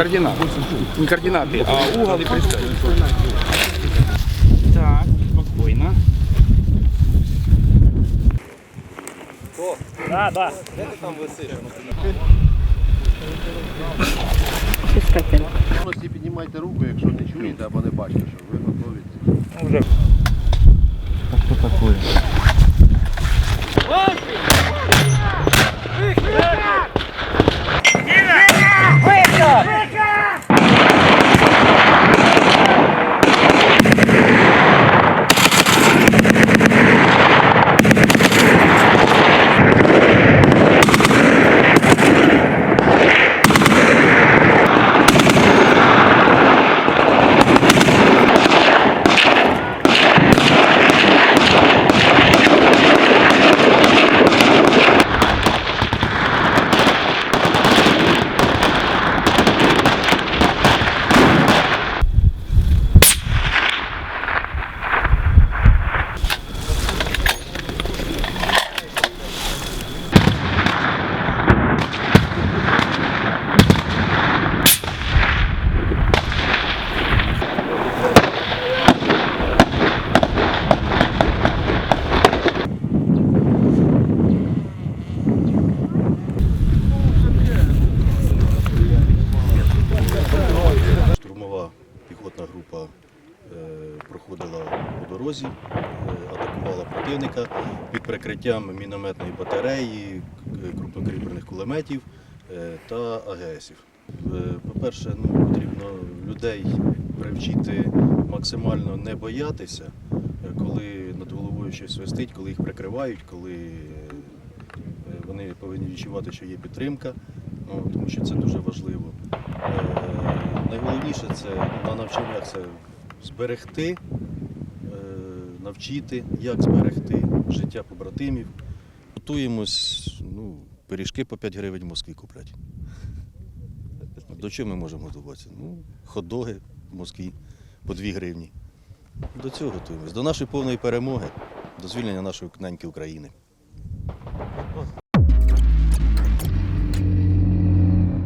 координаты. Не координаты, а угол и представить. Так, спокойно. Да, да. Просто піднімайте руку, якщо не чуєте або не бачите, що ви готові. Штурмова проходила по дорозі, е, атакувала противника під прикриттям мінометної батареї, к- крупнокаліберних кулеметів е, та АГСів. Е, По-перше, ну, потрібно людей привчити максимально не боятися, е, коли над головою щось свистить, коли їх прикривають, коли е, е, вони повинні відчувати, що є підтримка, ну, тому що це дуже важливо. Е, Найголовніше це на навчаннях це зберегти, е, навчити, як зберегти життя побратимів. Готуємось, ну, пиріжки по 5 гривень в Москві куплять. До чого ми можемо готуватися? Ну, хот-доги в Москві по 2 гривні. До цього готуємось. До нашої повної перемоги, до звільнення нашої неньки України.